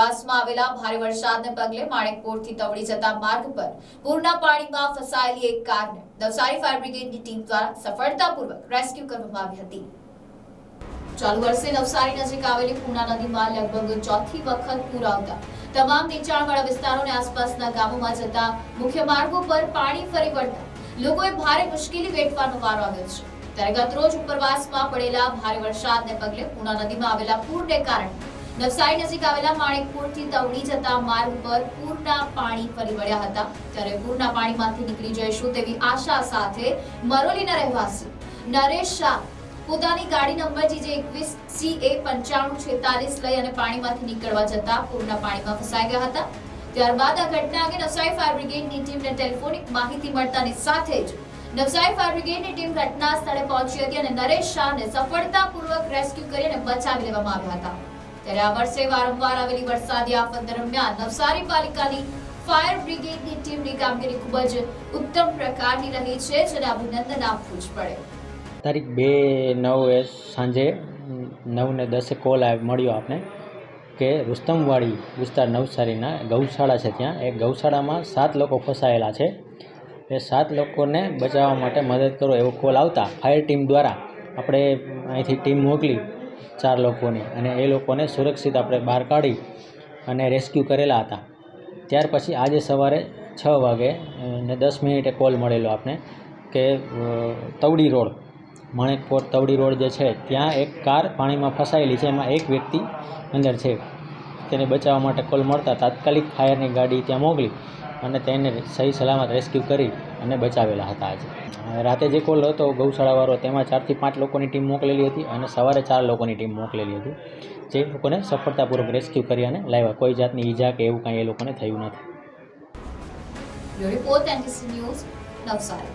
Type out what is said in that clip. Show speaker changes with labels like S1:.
S1: ઉપરવાસમાં આવેલા ભારે વરસાદને પગલે માણેકપોરથી તવડી જતા માર્ગ પર પૂરના પાણીમાં ફસાયેલી એક કારને નવસારી ફાયર બ્રિગેડની ટીમ દ્વારા સફળતાપૂર્વક રેસ્ક્યુ કરવામાં આવી હતી. ચાલુ વર્ષે નવસારી નજીક આવેલી પૂર્ણા નદીમાં લગભગ ચોથી વખત પૂર આવતા તમામ નીચાણવાળા વિસ્તારોને આસપાસના ગામોમાં જતા મુખ્ય માર્ગો પર પાણી ફરી વળતા લોકોએ ભારે મુશ્કેલી વેઠવાનો વારો આવ્યો છે. ત્યારે ગતરોજ ઉપરવાસમાં પડેલા ભારે વરસાદને પગલે પૂર્ણા નદીમાં આવેલા પૂરને કારણે નવસારી નજીક આવેલા માણેકપુરથી તવડી જતા માર્ગ પર પૂરના પાણી ફરી વળ્યા હતા. ત્યારે પૂરના પાણીમાંથી નીકળી જઈશું તેવી આશા સાથે મરોલીના રહેવાસી નરેશ શાહ પોતાની ગાડી નંબર જીજે એકવીસ સી એ પંચાણું છેતાલીસ લઈ અને પાણીમાંથી નીકળવા જતા પૂરના પાણીમાં ફસાઈ ગયા હતા. ત્યારબાદ આ ઘટના અંગે નવસારી ફાયર બ્રિગેડની ટીમને ટેલિફોનિક માહિતી મળતાની સાથે જ નવસારી ફાયર બ્રિગેડની ટીમ ઘટના સ્થળે પહોંચી હતી અને નરેશ શાહને સફળતાપૂર્વક રેસ્ક્યુ કરી અને બચાવી લેવામાં આવ્યા હતા. ત્યારે આ વર્ષે વારંવાર આવેલી વરસાદી આફત દરમિયાન નવસારી પાલિકાની ફાયર બ્રિગેડની ટીમની કામગીરી ખૂબ જ ઉત્તમ પ્રકારની રહી છે, જેને અભિનંદન આપવું જ પડે.
S2: તારીખ બે નવ એ સાંજે નવ ને દસે કોલ મળ્યો આપને કે રુસ્તમવાડી વિસ્તાર નવસારીના ગૌશાળા છે ત્યાં. એ ગૌશાળામાં સાત લોકો ફસાયેલા છે. એ સાત લોકોને બચાવવા માટે મદદ કરો એવો કોલ આવતા. ફાયર ટીમ દ્વારા આપણે અહીંથી ટીમ મોકલી ચાર લોકોની અને એ લોકોને સુરક્ષિત આપણે બહાર કાઢી અને રેસ્ક્યુ કરેલા હતા. ત્યાર પછી આજે સવારે છ વાગે ને દસ મિનિટે કોલ મળેલો આપને કે તવડી રોડ, માણેકપોર તવડી રોડ જે છે, ત્યાં એક કાર પાણીમાં ફસાયેલી છે. એમાં એક વ્યક્તિ અંદર છે. તેને બચાવવા માટે કોલ મળતા તાત્કાલિક ફાયરની ગાડી ત્યાં મોકલી અને તેને સહી સલામત રેસ્ક્યુ કરી. અને બચાવેલા હતા આજે. રાતે જે કોલ હતો, ગૌશાળાવાળો તેમાં ચારથી પાંચ લોકોની ટીમ મોકલેલી હતી અને સવારે ચાર લોકોની ટીમ મોકલેલી હતી. જે લોકોને સફળતાપૂર્વક રેસ્ક્યુ કરી અને લાવ્યા. કોઈ જાતની ઈજા કે એવું કાંઈ એ લોકોને થયું નથી.
S1: Report news Navsari.